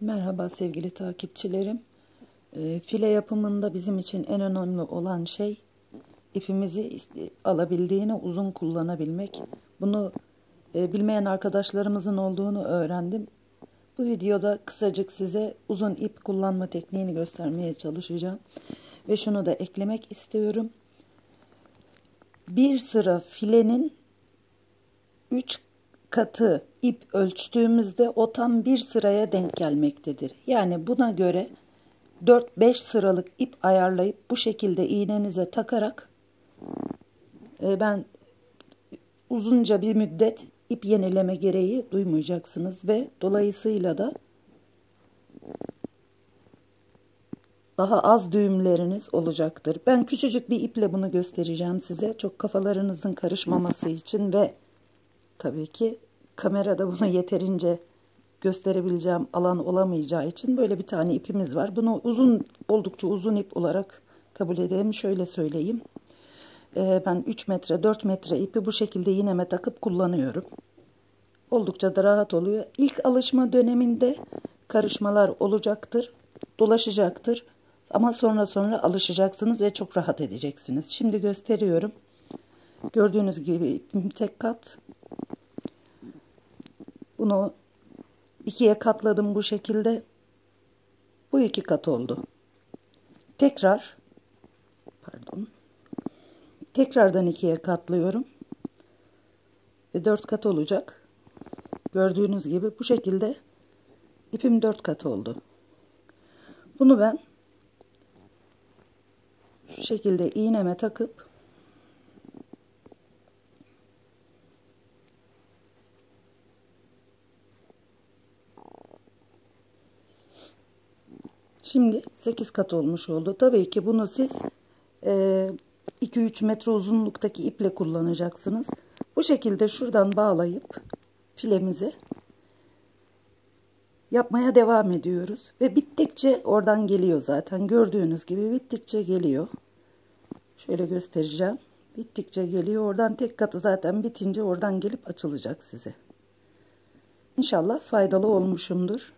Merhaba sevgili takipçilerim. E, file yapımında bizim için en önemli olan şey ipimizi alabildiğine uzun kullanabilmek. Bunu e, bilmeyen arkadaşlarımızın olduğunu öğrendim. Bu videoda kısacık size uzun ip kullanma tekniğini göstermeye çalışacağım. Ve şunu da eklemek istiyorum. Bir sıra filenin 3 katı ip ölçtüğümüzde o tam bir sıraya denk gelmektedir. Yani buna göre 4-5 sıralık ip ayarlayıp bu şekilde iğnenize takarak e, ben uzunca bir müddet ip yenileme gereği duymayacaksınız ve dolayısıyla da daha az düğümleriniz olacaktır. Ben küçücük bir iple bunu göstereceğim size. Çok kafalarınızın karışmaması için ve tabii ki kamerada bunu yeterince gösterebileceğim alan olamayacağı için böyle bir tane ipimiz var. Bunu uzun oldukça uzun ip olarak kabul edelim. Şöyle söyleyeyim. Ee, ben 3 metre 4 metre ipi bu şekilde iğneme takıp kullanıyorum. Oldukça da rahat oluyor. İlk alışma döneminde karışmalar olacaktır. Dolaşacaktır. Ama sonra sonra alışacaksınız ve çok rahat edeceksiniz. Şimdi gösteriyorum. Gördüğünüz gibi tek kat bunu ikiye katladım bu şekilde. Bu iki kat oldu. Tekrar pardon. Tekrardan ikiye katlıyorum. Ve dört kat olacak. Gördüğünüz gibi bu şekilde ipim dört kat oldu. Bunu ben şu şekilde iğneme takıp Şimdi 8 kat olmuş oldu. Tabii ki bunu siz 2-3 e, metre uzunluktaki iple kullanacaksınız. Bu şekilde şuradan bağlayıp filemizi yapmaya devam ediyoruz. Ve bittikçe oradan geliyor zaten. Gördüğünüz gibi bittikçe geliyor. Şöyle göstereceğim. Bittikçe geliyor. Oradan tek katı zaten bitince oradan gelip açılacak size. İnşallah faydalı olmuşumdur.